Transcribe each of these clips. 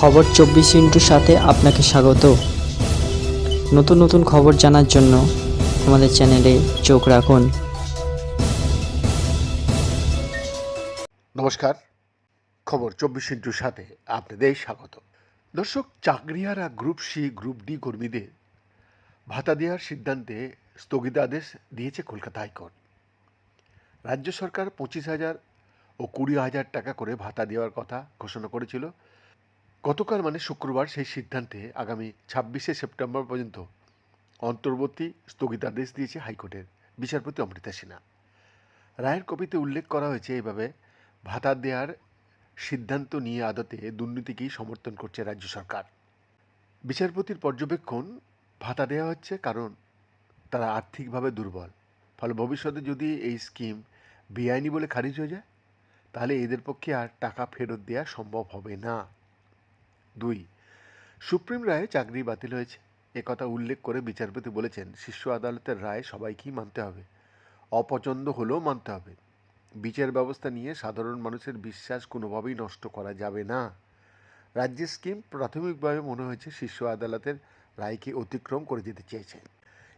খবর চব্বিশ ইন্টুর সাথে আপনাকে স্বাগত। নতুন নতুন খবর জানার জন্য আমাদের চ্যানেলে চোখ রাখুন। নমস্কার। খবর চব্বিশ ইন্টুর সাথে আপনাদের স্বাগত। দর্শক চাকরিয়ারা গ্রুপ সি, গ্রুপ ডি কর্মীদের ভাতা দেওয়ার সিদ্ধান্তে স্থগিতাদেশ দিয়েছে কলকাতা হাইকোর্ট। রাজ্য সরকার পঁচিশ হাজার ও কুড়ি হাজার টাকা করে ভাতা দেওয়ার কথা ঘোষণা করেছিল। গতকাল মানে শুক্রবার সেই সিদ্ধান্তে আগামী ছাব্বিশে সেপ্টেম্বর পর্যন্ত অন্তর্বর্তী স্থগিতাদেশ দিয়েছে হাইকোর্টের বিচারপতি অমৃতা সিনহা। রায়ের কপিতে উল্লেখ করা হয়েছে এইভাবে ভাতা দেওয়ার সিদ্ধান্ত নিয়ে আদতে দুর্নীতিকেই সমর্থন করছে রাজ্য সরকার। বিচারপতির পর্যবেক্ষণ ভাতা দেওয়া হচ্ছে কারণ তারা আর্থিকভাবে দুর্বল। ফলে ভবিষ্যতে যদি এই স্কিম বেআইনি বলে খারিজ হয়ে যায়, তাহলে এদের পক্ষে আর টাকা ফেরত দেওয়া সম্ভব হবে না। দুই, সুপ্রিম রায়ে চাকরি বাতিল হয়েছে। একথা উল্লেখ করে বিচারপতি বলেছেন, শীর্ষ আদালতের রায় সবাইকেই মানতে হবে। অপছন্দ হলেও মানতে হবে। বিচার ব্যবস্থা নিয়ে সাধারণ মানুষের বিশ্বাস কোনোভাবেই নষ্ট করা যাবে না। রাজ্যের স্কিম প্রাথমিকভাবে মনে হয়েছে শীর্ষ আদালতের রায়কে অতিক্রম করে যেতে চেয়েছে।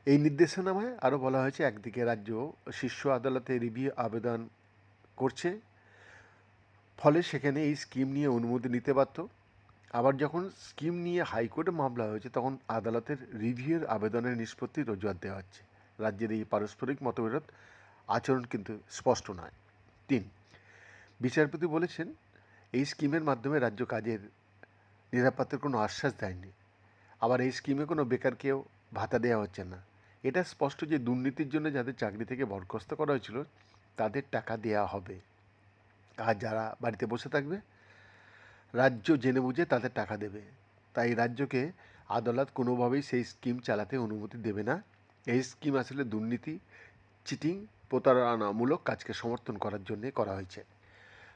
এই নির্দেশনামায় আরও বলা হয়েছে, একদিকে রাজ্য শীর্ষ আদালতে রিভিউ আবেদন করছে, ফলে সেখানে এই স্কিম নিয়ে অনুমতি নিতে পারত আবার যখন স্কিম নিয়ে হাইকোর্টে মামলা হয়েছে, তখন আদালতের রিভিউয়ের আবেদনের নিষ্পত্তি রোজগার দেওয়া হচ্ছে। রাজ্যের এই পারস্পরিক মতবিরোধ আচরণ কিন্তু স্পষ্ট নয়। তিন, বিচারপতি বলেছেন, এই স্কিমের মাধ্যমে রাজ্য কাজের নিরাপত্তার কোনো আশ্বাস দেয়নি। আবার এই স্কিমে কোনো বেকারকেও ভাতা দেওয়া হচ্ছে না। এটা স্পষ্ট যে দুর্নীতির জন্য যাদের চাকরি থেকে বরখাস্ত করা হয়েছিল, তাদের টাকা দেওয়া হবে। আর যারা বাড়িতে বসে থাকবে রাজ্য জেনে বুঝে তাদের টাকা দেবে। তাই রাজ্যকে আদালত কোনোভাবেই সেই স্কিম চালাতে অনুমতি দেবে না। এই স্কিম আসলে দুর্নীতি, চিটিং, প্রতারণামূলক কাজকে সমর্থন করার জন্য করা হয়েছে।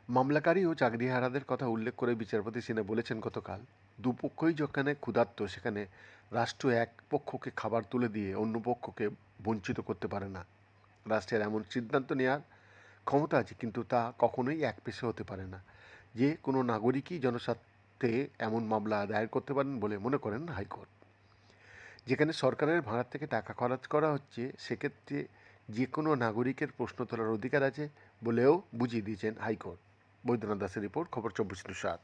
মামলাকারী ও চাকরিহারাদের কথা উল্লেখ করে বিচারপতি সিনহা বলেছেন, গতকাল দুপক্ষই যেখানে ক্ষুধার্ত, সেখানে রাষ্ট্র এক পক্ষকে খাবার তুলে দিয়ে অন্য পক্ষকে বঞ্চিত করতে পারে না। রাষ্ট্রের এমন সিদ্ধান্ত নেওয়ার ক্ষমতা আছে, কিন্তু তা কখনোই এক পেশে হতে পারে না। যে কোনো নাগরিকই জনস্বার্থে এমন মামলা দায়ের করতে পারেন বলে মনে করেন হাইকোর্ট। যেখানে সরকারের ভাড়া থেকে টাকা খরচ করা হচ্ছে, সেক্ষেত্রে যে কোনো নাগরিকের প্রশ্ন তোলার অধিকার আছে বলেও বুঝিয়ে দিয়েছেন হাইকোর্ট। বৈদ্যনাথ দাসের রিপোর্ট, খবর চব্বিশ সাত।